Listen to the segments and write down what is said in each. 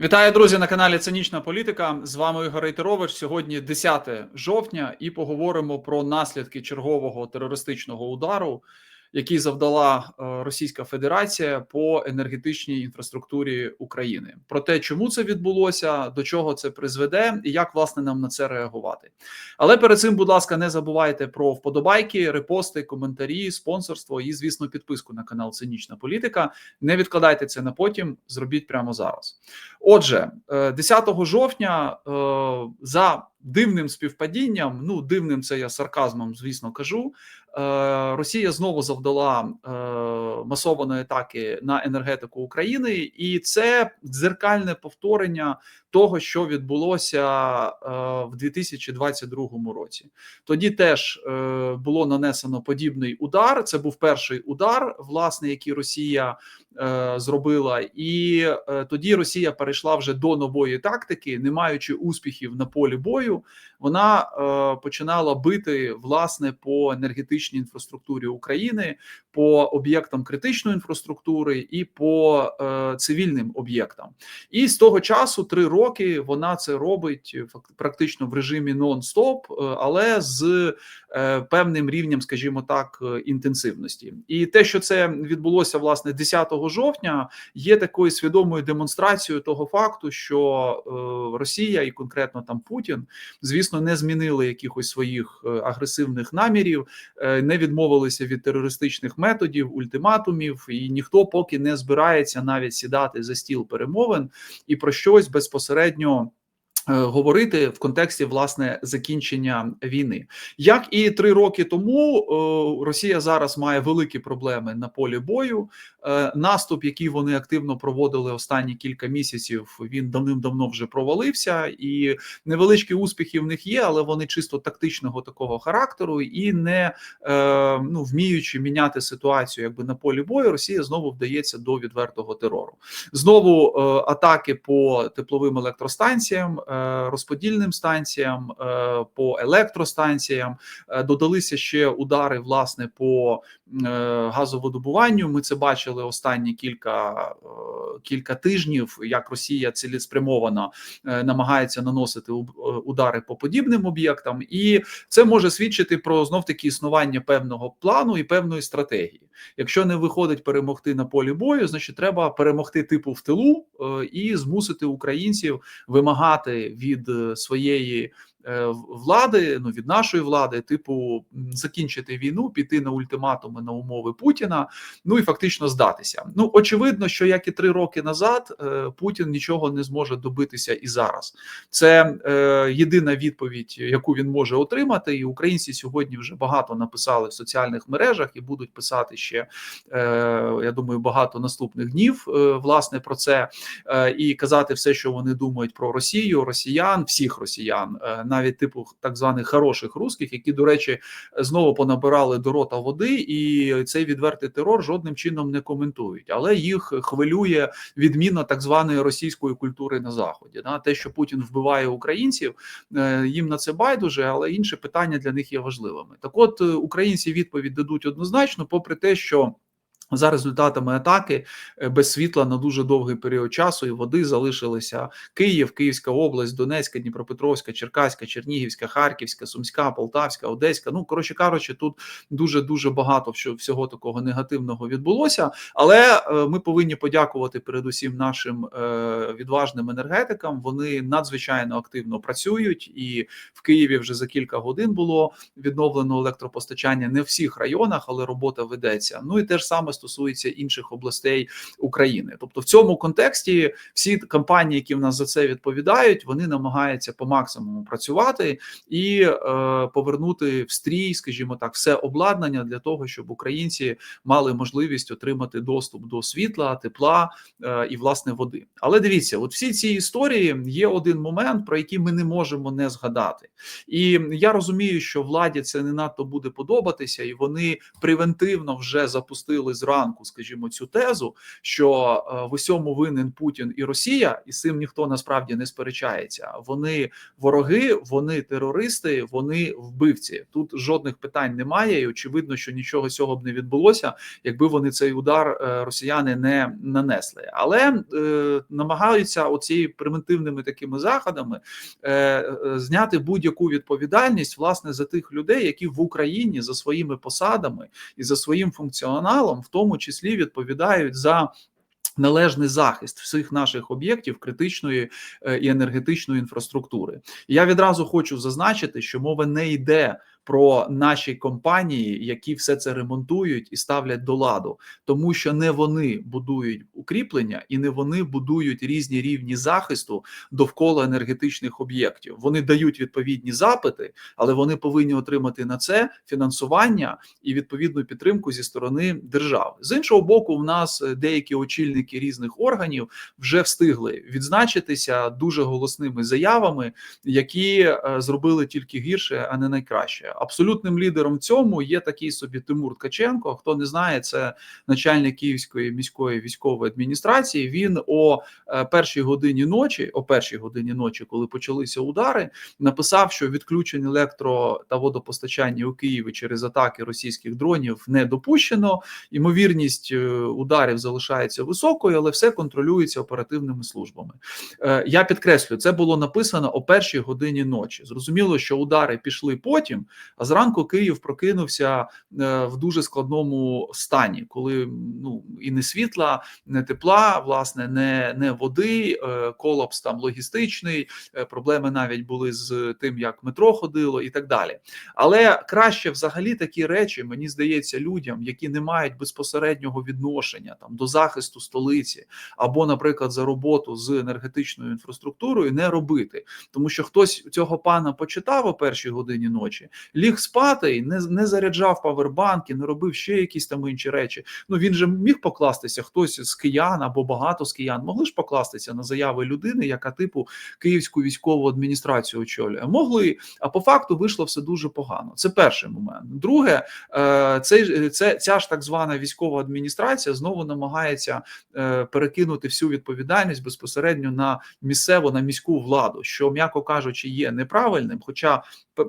Вітаю, друзі, на каналі Цинічна Політика. З вами Ігор Рейтерович. Сьогодні 10 жовтня, і поговоримо про наслідки чергового терористичного удару, який завдала е, Російська Федерація по енергетичній інфраструктурі України. Про те, чому це відбулося, до чого це призведе, і як власне нам на це реагувати. Але перед цим, будь ласка, не забувайте про вподобайки, репости, коментарі, спонсорство і, звісно, підписку на канал Цинічна Політика. Не відкладайте це на потім, зробіть прямо зараз. Отже, е, 10 жовтня е, за дивним співпадінням, ну дивним це я сарказмом, звісно, кажу. Е, Росія знову завдала е, масованої атаки на енергетику України, і це дзеркальне повторення того, що відбулося е, в 2022 році. Тоді теж е, було нанесено подібний удар. Це був перший удар, власне, який Росія е, зробила, і тоді Росія перейшла вже до нової тактики, не маючи успіхів на полі бою. Вона починала бити власне по енергетичній інфраструктурі України, по об'єктам критичної інфраструктури і по цивільним об'єктам. І з того часу три роки вона це робить фак- практично в режимі нон-стоп, е, але з е, певним рівнем, скажімо так, е, інтенсивності. І те, що це відбулося власне 10 жовтня, є такою свідомою демонстрацією того факту, що е, Росія і конкретно там Путін, звісно, не змінили якихось своїх е, агресивних намірів, е, не відмовилися від терористичних методів, ультиматумів, і ніхто поки не збирається навіть сідати за стіл перемовин і про щось безпосередньо. Е, Говорити в контексті власне закінчення війни, як і три роки тому, е, Росія зараз має великі проблеми на полі бою. Е, Наступ, який вони активно проводили останні кілька місяців, він давним-давно вже провалився, і невеличкі успіхи в них є, але вони чисто тактичного такого характеру і не е, ну вміючи міняти ситуацію, якби на полі бою, Росія знову вдається до відвертого терору. Знову е, атаки по тепловим електростанціям, е, розподільним станціям, е, по електростанціям. Е, додалися ще удари власне по е, газовидобуванню. Ми це бачили останні кілька, е, кілька тижнів, як Росія цілеспрямовано е, намагається наносити е, удари по подібним об'єктам, і це може свідчити про знов таки існування певного плану і певної стратегії. Якщо не виходить перемогти на полі бою, значить треба перемогти типу в тилу е, і змусити українців вимагати від е, своєї влади, ну від нашої влади, типу, закінчити війну, піти на ультиматуми на умови Путіна, ну і фактично здатися. Ну очевидно, що як і три роки назад, е, Путін нічого не зможе добитися і зараз. Це е, єдина відповідь, яку він може отримати. І українці сьогодні вже багато написали в соціальних мережах і будуть писати ще. Е, я думаю, багато наступних днів е, власне про це е, і казати все, що вони думають про Росію, росіян, всіх росіян, е, навіть типу так званих хороших русських, які, до речі, знову понабирали до рота води, і цей відвертий терор жодним чином не коментують, але їх хвилює відміна так званої російської культури на заході. Да? Те, що Путін вбиває українців, е, їм на це байдуже, але інші питання для них є важливими. Так, от е, українці відповідь дадуть однозначно, попри те, що. За результатами атаки е, без світла на дуже довгий період часу і води залишилися Київ, Київська область, Донецька, Дніпропетровська, Черкаська, Чернігівська, Харківська, Сумська, Полтавська, Одеська. Ну коротше кажучи, тут дуже дуже багато всього- такого негативного відбулося. Але е, ми повинні подякувати передусім нашим е, відважним енергетикам. Вони надзвичайно активно працюють, і в Києві вже за кілька годин було відновлено електропостачання не в всіх районах, але робота ведеться. Ну і те ж саме стосується інших областей України. Тобто, в цьому контексті всі компанії, які в нас за це відповідають, вони намагаються по максимуму працювати і е, повернути в стрій, скажімо так, все обладнання для того, щоб українці мали можливість отримати доступ до світла, тепла е, і власне води. Але дивіться, от всі ці історії є один момент, про який ми не можемо не згадати. І я розумію, що владі це не надто буде подобатися, і вони превентивно вже запустили зранку, скажімо, цю тезу, що е, в усьому винен Путін і Росія, і з цим ніхто насправді не сперечається. Вони вороги, вони терористи, вони вбивці. Тут жодних питань немає, і очевидно, що нічого цього б не відбулося, якби вони цей удар е, росіяни не нанесли. Але е, намагаються оці примітивними такими заходами е, е, зняти будь-яку відповідальність власне за тих людей, які в Україні за своїми посадами і за своїм функціоналом, в тому числі відповідають за. Належний захист всіх наших об'єктів критичної е, і енергетичної інфраструктури. Я відразу хочу зазначити, що мова не йде про наші компанії, які все це ремонтують і ставлять до ладу, тому що не вони будують укріплення і не вони будують різні рівні захисту довкола енергетичних об'єктів. Вони дають відповідні запити, але вони повинні отримати на це фінансування і відповідну підтримку зі сторони держави. З іншого боку, в нас деякі очільники різних органів вже встигли відзначитися дуже голосними заявами, які е, зробили тільки гірше, а не найкраще. Абсолютним лідером цьому є такий собі Тимур Ткаченко. Хто не знає, це начальник Київської міської військової адміністрації. Він о е, першій годині ночі, о першій годині ночі, коли почалися удари, написав, що відключення електро та водопостачання у Києві через атаки російських дронів не допущено. Ймовірність е, ударів залишається високою, але все контролюється оперативними службами. Е, Я підкреслю, це було написано о першій годині ночі. Зрозуміло, що удари пішли потім. А зранку Київ прокинувся е, в дуже складному стані, коли ну і не світла, не тепла, власне, не не води, е, колапс там логістичний, е, проблеми навіть були з тим, як метро ходило, і так далі. Але краще взагалі такі речі, мені здається, людям, які не мають безпосереднього відношення там до захисту столиці, або, наприклад, за роботу з енергетичною інфраструктурою, не робити, тому що хтось цього пана почитав о першій годині ночі ліг спати, не не заряджав павербанки, не робив ще якісь там інші речі. Ну він же міг покластися хтось з киян або багато з киян могли ж покластися на заяви людини, яка типу київську військову адміністрацію очолює. Могли, а по факту вийшло все дуже погано. Це перший момент. Друге, е, це, це ця ж так звана військова адміністрація знову намагається е, перекинути всю відповідальність безпосередньо на місцеву на міську владу, що м'яко кажучи, є неправильним. Хоча е,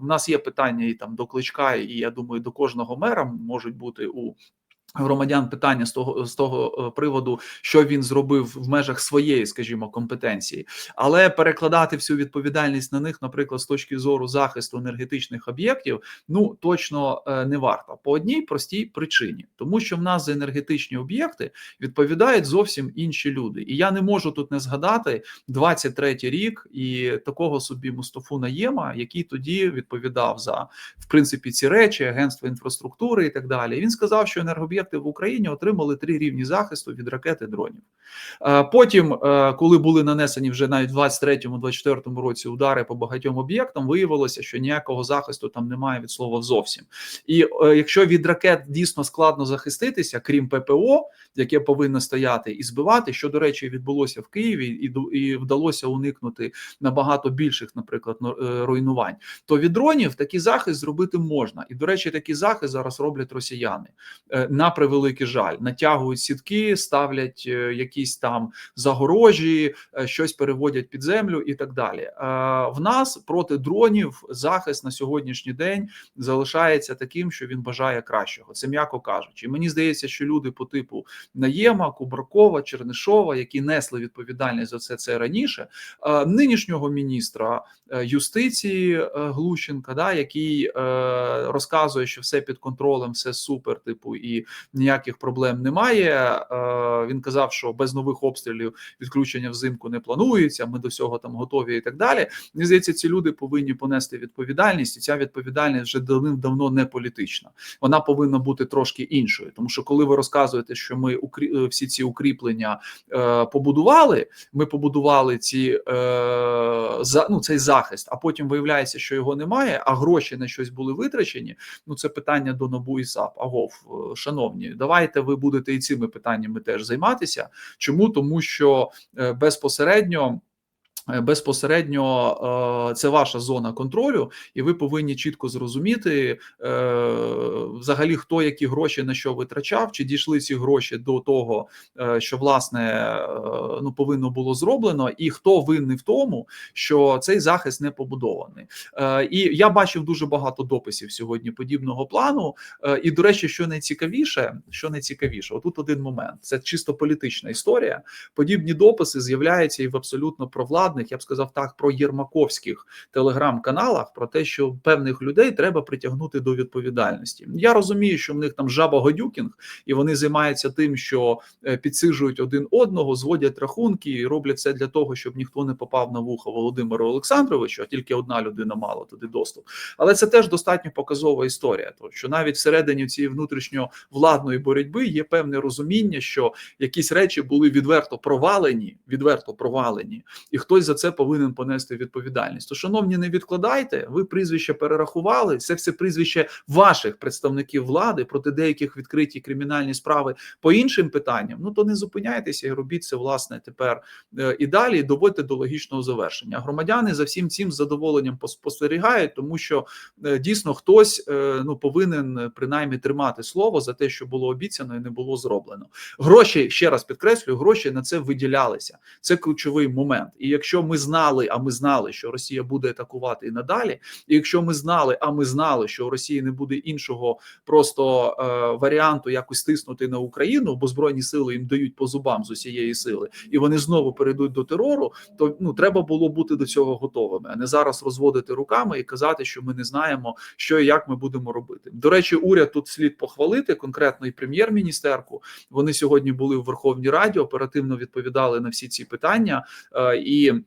в нас є питання і там до кличка, і я думаю, до кожного мера можуть бути у Громадян питання з того з того е, приводу, що він зробив в межах своєї, скажімо, компетенції, але перекладати всю відповідальність на них, наприклад, з точки зору захисту енергетичних об'єктів, ну точно е, не варто. По одній простій причині, тому що в нас за енергетичні об'єкти відповідають зовсім інші люди, і я не можу тут не згадати 23-й рік і такого собі Мустафу Наєма, який тоді відповідав за в принципі ці речі, агентство інфраструктури і так далі. Він сказав, що енергооб'єкти об'єкти в Україні отримали три рівні захисту від ракети дронів. Е, потім, е, коли були нанесені вже навіть в 23-24 році удари по багатьом об'єктам, виявилося, що ніякого захисту там немає від слова зовсім. І е, якщо від ракет дійсно складно захиститися, крім ППО, яке повинно стояти і збивати, що до речі відбулося в Києві, і і вдалося уникнути набагато більших, наприклад, руйнувань, то від дронів такий захист зробити можна. І до речі, такий захист зараз роблять росіяни на превеликий жаль, натягують сітки, ставлять е, якісь там загорожі, е, щось переводять під землю і так далі. Е, в нас проти дронів захист на сьогоднішній день залишається таким, що він бажає кращого. Це м'яко кажучи. Мені здається, що люди по типу Наєма, Кубракова, Чернишова, які несли відповідальність за це це раніше, нинішнього міністра юстиції Глущенка, да який розказує, що все під контролем, все супер, типу, і ніяких проблем немає. Е, він казав, що без нових обстрілів відключення взимку не планується. Ми до всього там готові і так далі. Мені здається, ці люди повинні понести відповідальність, і ця відповідальність вже давним-давно не політична. Вона повинна бути трошки іншою, тому що коли ви розказуєте, що ми е, всі ці укріплення е, побудували, ми побудували ці ну цей захист, а потім виявляється, що його немає, а гроші на щось були витрачені. Ну це питання до НАБУ і САП. Агов, шановні шановні, давайте ви будете і цими питаннями теж займатися. Чому тому, що е, безпосередньо. Е, безпосередньо е, це ваша зона контролю, і ви повинні чітко зрозуміти е, взагалі, хто які гроші на що витрачав, чи дійшли ці гроші до того, що власне ну повинно було зроблено, і хто винний в тому, що цей захист не побудований. І я бачив дуже багато дописів сьогодні подібного плану. І до речі, що найцікавіше, що найцікавіше, отут один момент: це чисто політична історія. Подібні дописи з'являються і в абсолютно провладних владних, я б сказав так, про єрмаковських телеграм-каналах про те, що певних людей треба притягнути до відповідальності. Я розумію, що в них там жаба Годюкінг, і вони займаються тим, що е, підсижують один одного, зводять рахунки і роблять це для того, щоб ніхто не попав на вухо Володимиру Олександровичу, а тільки одна людина мала туди доступ. Але це теж достатньо показова історія. То що навіть всередині цієї внутрішньовладної боротьби є певне розуміння, що якісь речі були відверто провалені, відверто провалені, і хтось хтось за це повинен понести відповідальність. То, шановні, не відкладайте. Ви прізвище перерахували. Це все прізвище ваших представників влади проти деяких відкриті кримінальні справи по іншим питанням. Ну то не зупиняйтеся і робіть це власне тепер е, і далі і доводьте до логічного завершення. Громадяни за всім цим з задоволенням спостерігають, тому що е, дійсно хтось е, ну повинен принаймні тримати слово за те, що було обіцяно і не було зроблено. Гроші ще раз підкреслюю, гроші на це виділялися. Це ключовий момент. І якщо якщо ми знали, а ми знали, що Росія буде атакувати і надалі, і якщо ми знали, а ми знали, що у Росії не буде іншого просто е, варіанту якось стиснути на Україну, бо збройні сили їм дають по зубам з усієї сили, і вони знову перейдуть до терору, то ну треба було бути до цього готовими, а не зараз розводити руками і казати, що ми не знаємо, що і як ми будемо робити. До речі, уряд тут слід похвалити конкретно і прем'єр-міністерку. Вони сьогодні були в Верховній Раді, оперативно відповідали на всі ці питання е, і.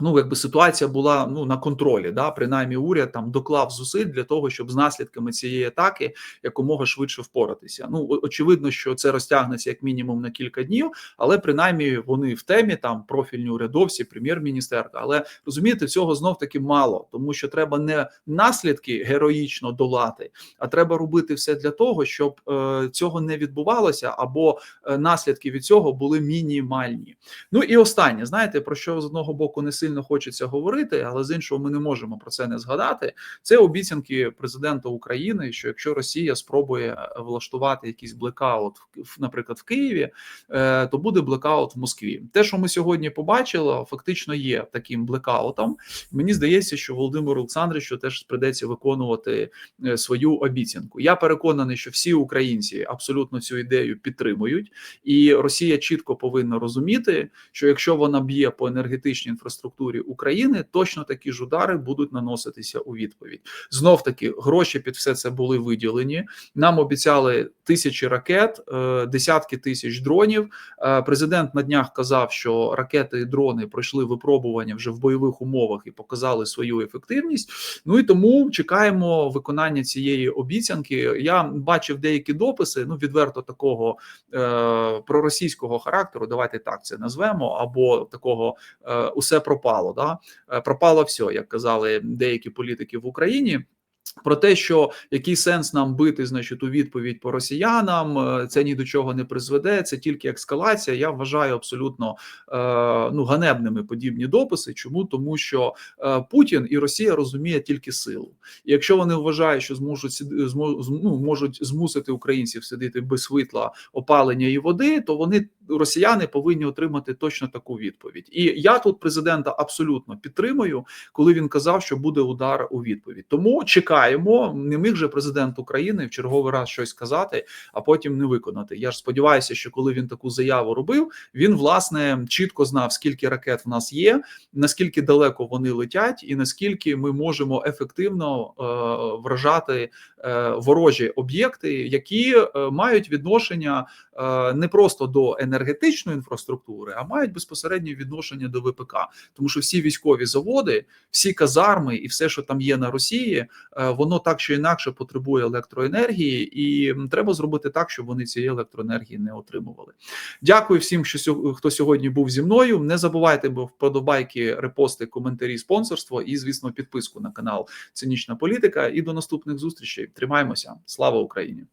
Ну, якби ситуація була ну на контролі, да принаймні уряд там доклав зусиль для того, щоб з наслідками цієї атаки якомога швидше впоратися. Ну очевидно, що це розтягнеться як мінімум на кілька днів, але принаймні вони в темі там профільні урядовці, прем'єр-міністерка. Але розумієте, цього знов таки мало, тому що треба не наслідки героїчно долати, а треба робити все для того, щоб е, цього не відбувалося, або е, наслідки від цього були мінімальні. Ну і останнє, знаєте, про що з одного боку не сильно хочеться говорити, але з іншого ми не можемо про це не згадати. Це обіцянки президента України, що якщо Росія спробує е, влаштувати якийсь блекаут, наприклад, в Києві, е, то буде блекаут в Москві. Те, що ми сьогодні побачили, фактично є таким блекаутом. Мені здається, що Володимиру Олександровичу теж придеться виконувати е, свою обіцянку. Я переконаний, що всі українці абсолютно цю ідею підтримують, і Росія чітко повинна розуміти, що якщо вона б'є по енергетичній інфраструктурі, інфраструктурі України, точно такі ж удари будуть наноситися у відповідь. Знов таки гроші під все це були виділені. Нам обіцяли тисячі ракет, е, десятки тисяч дронів. Е, президент на днях казав, що ракети і дрони пройшли випробування вже в бойових умовах і показали свою ефективність. Ну і тому чекаємо виконання цієї обіцянки. Я бачив деякі дописи. Ну відверто такого е, проросійського характеру. Давайте так це назвемо, або такого е, усе про пропало. Да? Е, пропало все, як казали деякі політики в Україні. Про те, що який сенс нам бити, значить, у відповідь по росіянам, е, це ні до чого не призведе, це тільки ескалація. Я вважаю абсолютно е, ну ганебними подібні дописи. Чому тому, що Путін і Росія розуміє тільки силу, і якщо вони вважають, що зможуть ну, можуть змусити українців сидіти без світла, опалення і води, то вони росіяни повинні отримати точно таку відповідь. І я тут президента абсолютно підтримую, коли він казав, що буде удар у відповідь. Тому чекаємо, не міг же президент України в черговий раз щось сказати, а потім не виконати. Я ж сподіваюся, що коли він таку заяву робив, він власне чітко знав, скільки ракет в нас є, наскільки далеко вони летять, і наскільки ми можемо ефективно е, вражати е, ворожі об'єкти, які е, мають відношення е, не просто до енергії, енергетичної інфраструктури, а мають безпосереднє відношення до ВПК, тому що всі військові заводи, всі казарми і все, що там є на Росії, е, воно так чи інакше потребує електроенергії, і треба зробити так, щоб вони цієї електроенергії не отримували. Дякую всім, що хто сьогодні був зі мною. Не забувайте вподобайки, репости, коментарі, спонсорство і, звісно, підписку на канал Цинічна Політика. І до наступних зустрічей. Тримаємося. Слава Україні!